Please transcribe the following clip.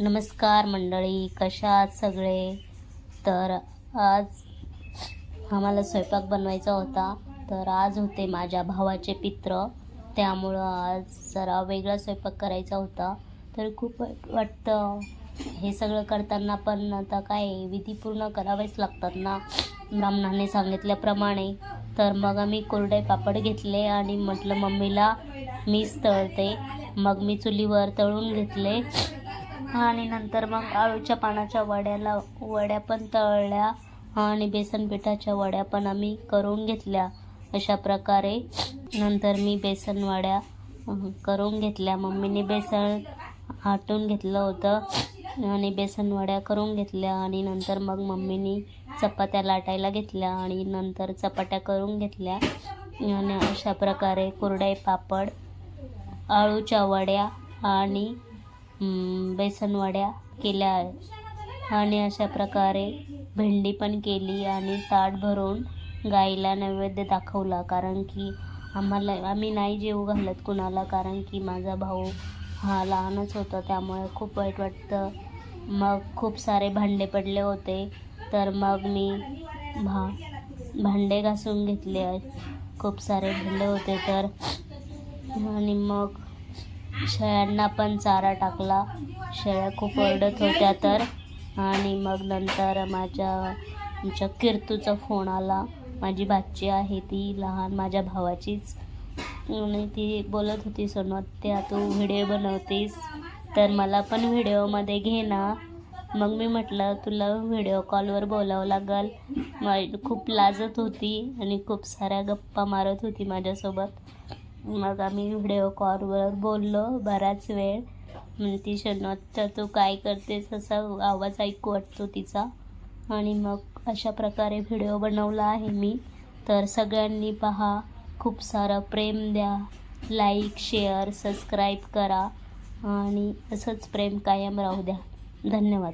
नमस्कार मंडळी कशा आहात सगळे? तर आज आम्हाला स्वयंपाक बनवायचा होता. तर आज होते माझ्या भावाचे पित्र. त्यामुळं आज जरा वेगळा स्वयंपाक करायचा होता. तर खूप वाटतं हे सगळं करताना पण आता काय विधी पूर्ण करावेच लागतात ना? ब्राह्मणाने सांगितल्याप्रमाणे. तर मग आम्ही कोरडे पापड घेतले आणि म्हटलं मम्मीला मीच तळते. मग मी चुलीवर तळून घेतले. आणि नंतर मग आळूच्या पानाच्या वड्याला वड्या पण तळल्या आणि बेसन पिठाच्या वड्या पण आम्ही करून घेतल्या. अशा प्रकारे नंतर मी बेसन वड्या करून घेतल्या. मम्मीने बेसन आटून घेतलं होतं आणि बेसन वड्या करून घेतल्या आणि नंतर मग मम्मीने चपात्या लाटायला घेतल्या आणि नंतर चपात्या करून घेतल्या. आणि अशा प्रकारे कुरडई पापड आळूच्या वड्या आणि बेसनवड्या केल्या आणि अशा प्रकारे भेंडी पण केली आणि ताट भरून गाईला नैवेद्य दाखवला. कारण की आम्हाला आम्ही नाही जेवू घालत कुणाला कारण की माझा भाऊ हा लहानच होता त्यामुळे खूप वाईट वाटतं. मग खूप सारे भांडे पडले होते. तर मग मी भा भांडे घासून घेतले. खूप सारे भांडे होते तर. आणि मग शेळ्यांना पण चारा टाकला. शेळ्या खूप ओरडत होत्या तर. आणि मग नंतर माझ्या आमच्या कीर्तूचा फोन आला. माझी भाची आहे ती लहान माझ्या भावाचीच. आणि ती बोलत होती सोनवत्या तू व्हिडिओ बनवतेस तर मला पण व्हिडिओमध्ये घे ना. मग मी म्हटलं तुला व्हिडिओ कॉलवर बोलावं लागल. मग खूप लाजत होती आणि खूप साऱ्या गप्पा मारत होती माझ्यासोबत. मग आम्ही व्हिडिओ कॉलवर बोललो बराच वेळ. म्हणती शनोत तू काय करतेस असा आवाज ऐकू वाटतो तिचा. आणि मग अशा प्रकारे व्हिडिओ बनवला आहे मी. तर सगळ्यांनी पहा खूप सारं प्रेम द्या. लाईक शेअर सबस्क्राईब करा. आणि असंच प्रेम कायम राहू द्या. धन्यवाद.